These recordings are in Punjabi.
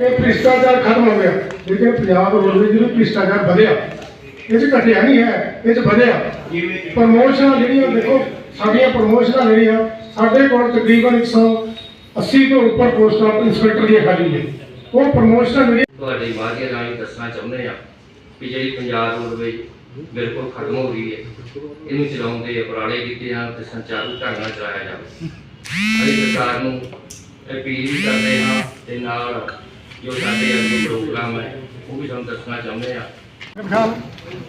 ਕਿ ਭ੍ਰਿਸ਼ਟਾਚਾਰ ਖਤਮ ਹੋ ਗਿਆ। ਲੇਕਿਨ ਪੰਜਾਬ ਰੋਡਵੇਜ਼ ਨੂੰ ਭ੍ਰਿਸ਼ਟਾਚਾਰ ਵਧਿਆ। ਇਹ 'ਚ ਘਟਿਆ ਨਹੀਂ ਹੈ, ਇਹ 'ਚ ਵਧਿਆ। ਪ੍ਰਮੋਸ਼ਨਾਂ ਜਿਹੜੀਆਂ ਦੇਖੋ, ਸਾਡੀਆਂ ਪ੍ਰਮੋਸ਼ਨਾਂ ਜਿਹੜੀਆਂ, ਸਾਡੇ ਕੋਲ ਤਕਰੀਬਨ 180 ਤੋਂ ਉੱਪਰ ਪੋਸਟਾਂ ਇੰਸਪੈਕਟਰ ਦੀਆਂ ਖਾਲੀ ਨੇ। ਉਹ ਪ੍ਰਮੋਸ਼ਨਾਂ ਜਿਹੜੀਆਂ ਤੁਹਾਡੀ ਮਾਧਿਅਮ ਰਾਹੀਂ ਦੱਸਣਾ ਚਾਹੁੰਦੇ ਆ ਵੀ ਜਿਹੜੀ ਪੰਜਾਬ ਰੋਡਵੇਜ਼ ਬਿਲਕੁਲ ਖਤਮ ਹੋ ਰਹੀ ਹੈ। ਇਹਨੂੰ ਚਲਾਉਣ ਦੇ ਉਪਰਾਲੇ ਕੀਤੇ ਜਾਣ ਤੇ ਸੰਚਾਰੂ ਢੰਗ ਨਾਲ ਚਲਾਇਆ ਜਾਵੇ। ਅਸੀਂ ਸਰਕਾਰ ਨੂੰ ਅਪੀਲ ਕਰਦੇ ਹਾਂ ਤੇ ਨਾਲ ਜੋ ਸਾਡੇ ਅੱਗੇ ਪ੍ਰੋਗਰਾਮ ਹੈ, ਉਹ ਵੀ ਤੁਹਾਨੂੰ ਦੱਸਣਾ ਚਾਹੁੰਦੇ ਆ ਖਾਨ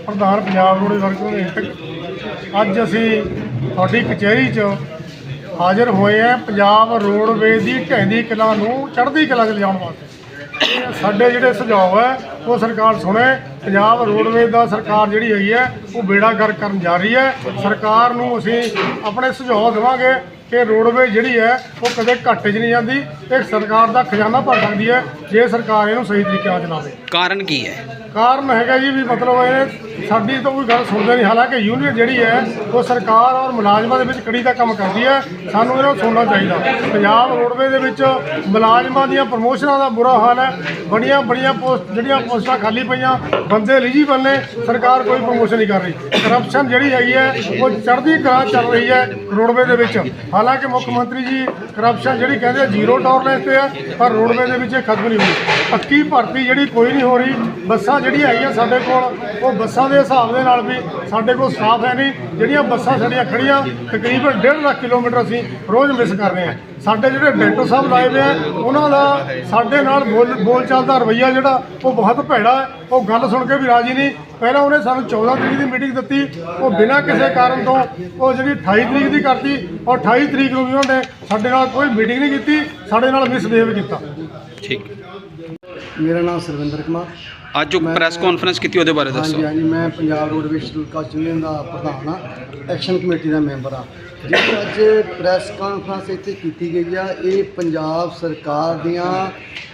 ਪ੍ਰਧਾਨ ਪੰਜਾਬ ਰੋਡ ਵਰਕ ਯੂਨੀਅਨ ਅੱਜ ਅਸੀਂ ਤੁਹਾਡੀ ਕਚਹਿਰੀ 'ਚ ਹਾਜ਼ਰ ਹੋਏ ਆ ਪੰਜਾਬ ਰੋਡਵੇਜ਼ ਦੀ ਢਹਿੰਦੀ ਕਲਾ ਨੂੰ ਚੜ੍ਹਦੀ ਕਲਾ 'ਚ ਲਿਜਾਉਣ ਵਾਸਤੇ। ਸਾਡੇ ਜਿਹੜੇ ਸੁਝਾਅ ਹੈ, ਉਹ ਸਰਕਾਰ ਸੁਣੇ। ਪੰਜਾਬ ਰੋਡਵੇਜ਼ ਦਾ ਸਰਕਾਰ ਜਿਹੜੀ ਹੈਗੀ ਹੈ, ਉਹ ਬੇੜਾ ਗਰਕ ਕਰਨ ਜਾ ਰਹੀ ਹੈ। ਸਰਕਾਰ ਨੂੰ ਅਸੀਂ ਆਪਣੇ ਸੁਝਾਅ ਦੇਵਾਂਗੇ। ਕਿ ਰੋਡਵੇਜ਼ ਜਿਹੜੀ ਹੈ ਉਹ ਕਦੇ ਘਾਟੇ 'ਚ ਨਹੀਂ ਜਾਂਦੀ ਇਹ ਸਰਕਾਰ ਦਾ ਖਜ਼ਾਨਾ ਭਰ ਸਕਦੀ ਹੈ ਜੇ ਸਰਕਾਰ ਇਹਨੂੰ ਸਹੀ ਤਰੀਕੇ ਨਾਲ ਚਲਾਵੇ। ਕਾਰਨ ਕੀ ਹੈ? ਕਾਰਨ ਹੈਗਾ ਜੀ ਵੀ ਮਤਲਬ ਇਹ ਸਾਡੀ ਤਾਂ ਕੋਈ ਗੱਲ ਸੁਣਦੇ ਨਹੀਂ। ਹਾਲਾਂਕਿ ਯੂਨੀਅਨ ਜਿਹੜੀ ਹੈ, ਉਹ ਸਰਕਾਰ ਔਰ ਮੁਲਾਜ਼ਮਾਂ ਦੇ ਵਿੱਚ ਕੜੀ ਦਾ ਕੰਮ ਕਰਦੀ ਹੈ। ਸਾਨੂੰ ਇਹਨਾਂ ਨੂੰ ਸੁਣਨਾ ਚਾਹੀਦਾ। ਪੰਜਾਬ ਰੋਡਵੇ ਦੇ ਵਿੱਚ ਮੁਲਾਜ਼ਮਾਂ ਦੀਆਂ ਪ੍ਰਮੋਸ਼ਨਾਂ ਦਾ ਬੁਰਾ ਹਾਲ ਹੈ। ਬੜੀਆਂ ਬੜੀਆਂ ਪੋਸਟ, ਜਿਹੜੀਆਂ ਪੋਸਟਾਂ ਖਾਲੀ ਪਈਆਂ, ਬੰਦੇ ਐਲੀਜੀਬਲ ਨੇ। ਸਰਕਾਰ ਕੋਈ ਪ੍ਰਮੋਸ਼ਨ ਨਹੀਂ ਕਰ ਰਹੀ। ਕਰਪਸ਼ਨ ਜਿਹੜੀ ਹੈਗੀ ਹੈ, ਉਹ ਚੜ੍ਹਦੀ ਕਲਾ ਚੱਲ ਰਹੀ ਹੈ ਰੋਡਵੇ ਦੇ ਵਿੱਚ। ਹਾਲਾਂਕਿ ਮੁੱਖ ਮੰਤਰੀ ਜੀ ਕਰਪਸ਼ਨ ਜਿਹੜੀ ਕਹਿੰਦੇ ਜ਼ੀਰੋ ਟੋਲਰੈਂਸ ਤੇ ਹੈ, ਪਰ ਰੋਡਵੇ ਦੇ ਵਿੱਚ ਇਹ ਖਤਮ ਨਹੀਂ ਹੋਈ। ਪੱਕੀ ਭਰਤੀ ਜਿਹੜੀ ਕੋਈ ਨਹੀਂ ਹੋ ਰਹੀ। ਬੱਸਾਂ ਜਿਹੜੀਆਂ ਹੈਗੀਆਂ ਸਾਡੇ ਕੋਲ, ਉਹ ਬੱਸਾਂ ਦੇ ਹਿਸਾਬ ਦੇ ਨਾਲ ਵੀ ਸਾਡੇ ਕੋਲ ਸਟਾਫ ਹੈ ਨਹੀਂ, ਜਿਹੜੀਆਂ ਬੱਸਾਂ ਸਾਡੀਆਂ ਖੜੀਆਂ ਤਕਰੀਬਨ 1.5 ਲੱਖ ਕਿਲੋਮੀਟਰ ਅਸੀਂ ਰੋਜ਼ ਮਿਸ ਕਰ ਰਹੇ ਹਾਂ। ਸਾਡੇ ਜਿਹੜੇ ਡਾਇਰੈਕਟਰ ਸਾਹਿਬ ਲਾਏ ਹੋਏ ਆ, ਉਹਨਾਂ ਦਾ ਸਾਡੇ ਨਾਲ ਬੋਲ ਬੋਲ ਦਾ ਰਵੱਈਆ ਜਿਹੜਾ, ਉਹ ਬਹੁਤ ਭੈੜਾ ਹੈ। ਉਹ ਗੱਲ ਸੁਣ ਕੇ ਵੀ ਰਾਜੀ ਨਹੀਂ। ਪਹਿਲਾਂ ਉਹਨੇ ਸਾਨੂੰ 14 ਤਰੀਕ ਦੀ ਮੀਟਿੰਗ ਦਿੱਤੀ। ਉਹ ਬਿਨਾਂ ਕਿਸੇ ਕਾਰਨ ਤੋਂ ਉਹ ਜਿਹੜੀ 28 ਤਰੀਕ ਦੀ ਕਰਤੀ ਔਰ 28 ਤਰੀਕ ਨੂੰ ਵੀ ਉਹਨੇ ਸਾਡੇ ਨਾਲ ਕੋਈ ਮੀਟਿੰਗ ਨਹੀਂ ਕੀਤੀ, ਸਾਡੇ ਨਾਲ ਮਿਸਬਿਹੇਵ ਕੀਤਾ। ਠੀਕ। ਮੇਰਾ ਨਾਮ ਸਰਵਿੰਦਰ ਕੁਮਾਰ। ਅੱਜ ਜੋ ਪ੍ਰੈਸ ਕਾਨਫਰੰਸ ਕੀਤੀ ਉਹਦੇ ਬਾਰੇ ਦੱਸੋ। ਹਾਂਜੀ ਹਾਂਜੀ ਮੈਂ Punjab roadways schedule caste union ਦਾ ਪ੍ਰਧਾਨ ਹਾਂ ਐਕਸ਼ਨ ਕਮੇਟੀ ਦਾ ਮੈਂਬਰ ਹਾਂ। ਜਿਹੜੀ ਅੱਜ ਪ੍ਰੈਸ ਕਾਨਫਰੰਸ ਇੱਥੇ ਕੀਤੀ ਗਈ ਆ ਇਹ ਪੰਜਾਬ ਸਰਕਾਰ ਦੀਆਂ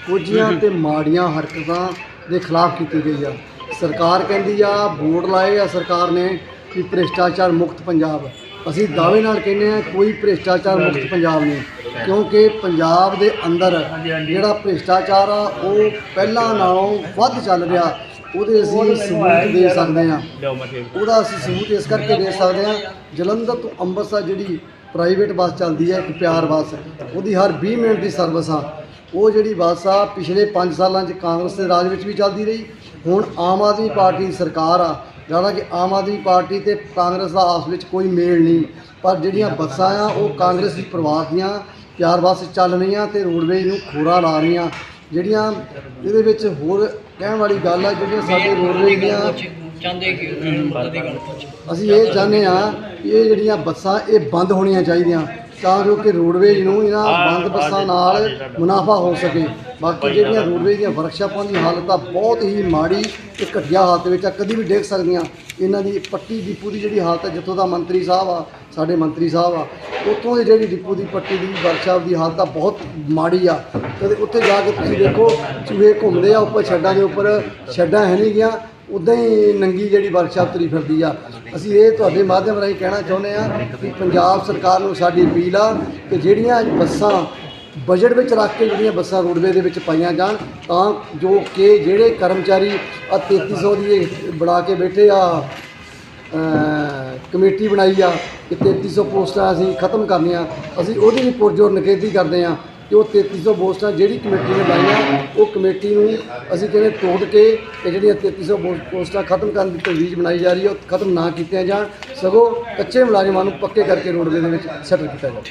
ਕੁਝੀਆਂ ਤੇ ਮਾੜੀਆਂ ਹਰਕਤਾਂ ਦੇ ਖਿਲਾਫ ਕੀਤੀ ਗਈ ਆ। ਸਰਕਾਰ ਕਹਿੰਦੀ ਆ ਬੋਰਡ ਲਾਏ ਆ ਸਰਕਾਰ ਨੇ ਕਿ ਭ੍ਰਿਸ਼ਟਾਚਾਰ ਮੁਕਤ ਪੰਜਾਬ। ਅਸੀਂ ਦਾਅਵੇ ਨਾਲ ਕਹਿੰਦੇ ਆ ਕੋਈ ਭ੍ਰਿਸ਼ਟਾਚਾਰ ਮੁਕਤ ਪੰਜਾਬ ਨਹੀਂ। ਕਿਉਂਕਿ ਪੰਜਾਬ ਦੇ ਅੰਦਰ ਜਿਹੜਾ ਭ੍ਰਿਸ਼ਟਾਚਾਰ ਆ ਉਹ ਪਹਿਲਾਂ ਨਾਲੋਂ ਵੱਧ ਚੱਲ ਰਿਹਾ। ਉਹਦੇ ਅਸੀਂ ਸਬੂਤ ਦੇ ਸਕਦੇ ਆ ਉਹਦਾ ਅਸੀਂ ਸਬੂਤ ਇਸ ਕਰਕੇ ਦੇ ਸਕਦੇ ਆ ਜਲੰਧਰ ਤੋਂ ਅੰਮ੍ਰਿਤਸਰ ਜਿਹੜੀ ਪ੍ਰਾਈਵੇਟ ਬੱਸ ਚੱਲਦੀ ਹੈ ਇੱਕ ਪਿਆਰ ਬੱਸ ਉਹਦੀ ਹਰ 20 ਮਿੰਟ ਦੀ ਸਰਵਿਸ ਆ। ਉਹ ਜਿਹੜੀ ਬੱਸ ਆ ਪਿਛਲੇ 5 ਸਾਲਾਂ 'ਚ ਕਾਂਗਰਸ ਦੇ ਰਾਜ ਵਿੱਚ ਵੀ ਚੱਲਦੀ ਰਹੀ। ਹੁਣ ਆਮ ਆਦਮੀ ਪਾਰਟੀ ਸਰਕਾਰ ਆ ਜਿਹੜਾ ਕਿ ਆਮ ਆਦਮੀ ਪਾਰਟੀ ਤੇ ਕਾਂਗਰਸ ਦਾ ਆਪਸ ਵਿੱਚ ਕੋਈ ਮੇਲ ਨਹੀਂ। ਪਰ ਜਿਹੜੀਆਂ ਬੱਸਾਂ ਆ ਉਹ ਕਾਂਗਰਸ ਦੀ ਪਰਿਵਾਰ ਦੀਆਂ ਪਿਆਰ ਬੱਸ ਚੱਲ ਰਹੀਆਂ ਤੇ ਰੋਡਵੇਜ਼ ਨੂੰ ਖੋਰਾ ਲਾ ਰਹੀਆਂ। ਜਿਹੜੀਆਂ ਇਹਦੇ ਵਿੱਚ ਹੋਰ ਕਹਿਣ ਵਾਲੀ ਗੱਲ ਆ ਜਿਹੜੀਆਂ ਸਾਡੇ ਰੋਡਵੇਜ਼ ਦੀਆਂ ਅਸੀਂ ਇਹ ਚਾਹੁੰਦੇ ਆ ਕਿ ਇਹ ਜਿਹੜੀਆਂ ਬੱਸਾਂ ਇਹ ਬੰਦ ਹੋਣੀਆਂ ਚਾਹੀਦੀਆਂ ਤਾਂ ਜੋ ਕਿ ਰੋਡਵੇਜ਼ ਨੂੰ ਇਹਨਾਂ ਬੰਦ ਬੱਸਾਂ ਨਾਲ ਮੁਨਾਫਾ ਹੋ ਸਕੇ। ਬਾਕੀ ਜਿਹੜੀਆਂ ਰੋਡਵੇਜ਼ ਦੀਆਂ ਵਰਕਸ਼ਾਪਾਂ ਦੀ ਹਾਲਤ ਆ ਬਹੁਤ ਹੀ ਮਾੜੀ ਤੇ ਘਟੀਆ ਹਾਲਤ ਵਿੱਚ ਆ, ਕਦੀ ਵੀ ਡੇਗ ਸਕਦੀਆਂ। ਇਹਨਾਂ ਦੀ ਪੱਟੀ ਡਿਪੂ ਦੀ ਜਿਹੜੀ ਹਾਲਤ ਹੈ ਜਿੱਥੋਂ ਦਾ ਮੰਤਰੀ ਸਾਹਿਬ ਆ, ਸਾਡੇ ਮੰਤਰੀ ਸਾਹਿਬ ਆ, ਉੱਥੋਂ ਦੀ ਜਿਹੜੀ ਡਿਪੂ ਦੀ ਪੱਟੀ ਦੀ ਵਰਕਸ਼ਾਪ ਦੀ ਹਾਲਤ ਆ, ਬਹੁਤ ਮਾੜੀ ਆ। ਕਦੇ ਉੱਥੇ ਜਾ ਕੇ ਤੁਸੀਂ ਦੇਖੋ, ਚੂਹੇ ਘੁੰਮਦੇ ਆ ਉੱਪਰ ਛੱਡਾਂ ਦੇ ਉੱਪਰ, ਛੱਡਾਂ ਹੈ ਨਹੀਂ ਗਿਆ ਉਦਾਂ ਹੀ ਨੰਗੀ ਜਿਹੜੀ ਵਰਕਸ਼ਾਪ ਤਰੀ ਫਿਰਦੀ ਆ। ਅਸੀਂ ਇਹ ਤੁਹਾਡੇ ਮਾਧਿਅਮ ਰਾਹੀਂ ਕਹਿਣਾ ਚਾਹੁੰਦੇ ਆ ਕਿ ਪੰਜਾਬ ਸਰਕਾਰ ਨੂੰ ਸਾਡੀ ਅਪੀਲ ਆ ਕਿ ਜਿਹੜੀਆਂ ਬੱਸਾਂ ਬਜਟ ਵਿੱਚ ਰੱਖ ਕੇ ਜਿਹੜੀਆਂ ਬੱਸਾਂ ਰੋਡਵੇ ਦੇ ਵਿੱਚ ਪਾਈਆਂ ਜਾਣ, ਤਾਂ ਜੋ ਕਿ ਜਿਹੜੇ ਕਰਮਚਾਰੀ ਆ 3300 ਦੀ ਬਣਾ ਕੇ ਬੈਠੇ ਆ ਕਮੇਟੀ ਬਣਾਈ ਆ, ਕਿ 3300 ਪੋਸਟਾਂ ਅਸੀਂ ਖਤਮ ਕਰਨੀਆਂ, ਅਸੀਂ ਉਹਦੀ ਵੀ ਪੁਰਜੋਰ ਨਿਖੇਧੀ ਕਰਦੇ ਆ ਕਿ ਉਹ 3300 ਪੋਸਟਾਂ ਜਿਹੜੀ ਕਮੇਟੀ ਨੇ ਲਾਈਆਂ, ਉਹ ਕਮੇਟੀ ਨੂੰ ਅਸੀਂ ਕਹਿੰਦੇ ਤੋੜ ਕੇ ਤੇ ਜਿਹੜੀਆਂ 3300 ਪੋ- ਪੋਸਟਾਂ ਖਤਮ ਕਰਨ ਦੀ ਤਜਵੀਜ਼ ਬਣਾਈ ਜਾ ਰਹੀ ਹੈ, ਉਹ ਖਤਮ ਨਾ ਕੀਤੀਆਂ ਜਾਣ, ਸਗੋਂ ਕੱਚੇ ਮੁਲਾਜ਼ਮਾਂ ਨੂੰ ਪੱਕੇ ਕਰਕੇ ਰੋਡਵੇ ਦੇ ਵਿੱਚ ਸੈਟਲ ਕੀਤਾ ਜਾਵੇ।